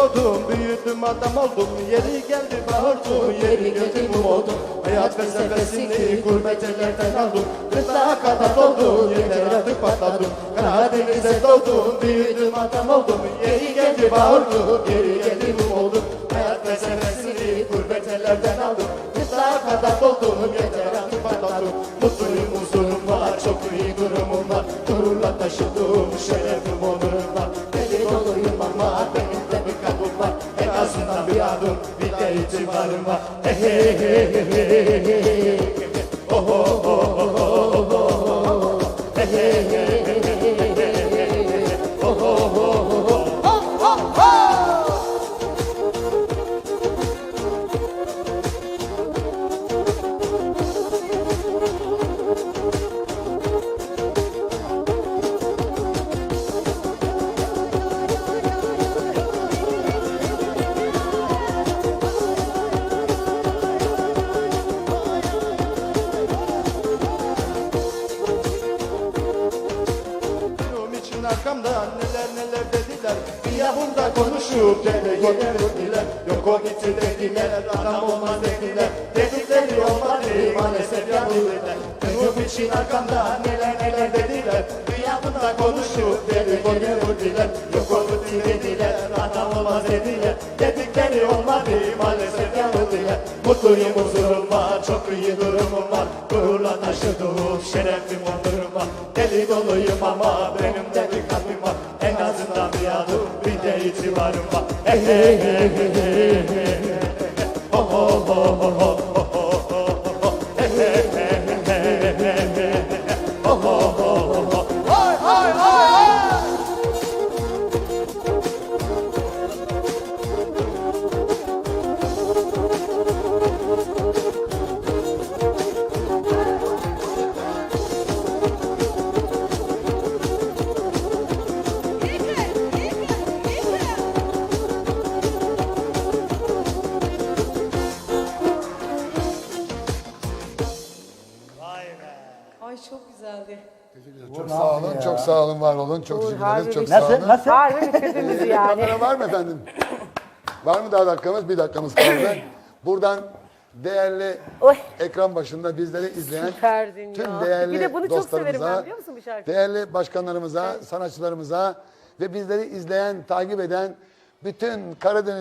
doğdum Büyüdüm adam oldum Yeri geldi bahordum Yeri geldi mum oldum Hayat felsefesini gurbet aldım Gırtlağa kadar doldum Yeter artık patladım. Karadeniz'e doğdum Büyüdüm adam oldum Yeri geldi bahordum Yeri geldi mum oldum Hayat felsefesini gurbet aldım Gırtlağa kadar doldum Yeter artık patladım. Mutluyum huzurum var Çok iyi durumum var. Gururla taşıdığım şerefim onurum bir de itibarım var Hey hey hey hey arkamda neler neler dediler? Bir yahunda konuşup dede gider dediler Yok o gitti dediler adam olmaz dediler. Dedikleri olmadı maalesef yanıldılar Benim için arkamda neler neler dediler? Bir yahunda konuşup dede gider dediler Yok o gitti dediler adam olmaz dediler. Dedikleri olmadı maalesef yanıldılar Mutluyum huzurum var çok iyi durumum var. Gururla taşıdığım şerefim onurum var Deli doluyum ama benim hey hey hey Ay çok güzeldi. Çok sağ olun, çok sağ olun, var olun. Çok teşekkür ederiz, çok sağ Nasıl? olun. Nasıl? Harbi bitirdiniz yani. Kamera var mı efendim? Var mı daha dakikamız? Bir dakikamız kaldı. Buradan değerli Oy. ekran başında bizleri izleyen Süperdin tüm ya. değerli Bir de bunu çok severim dostlarımıza, ben biliyor musun bu şarkıyı? değerli başkanlarımıza, sanatçılarımıza ve bizleri izleyen, takip eden bütün Karadeniz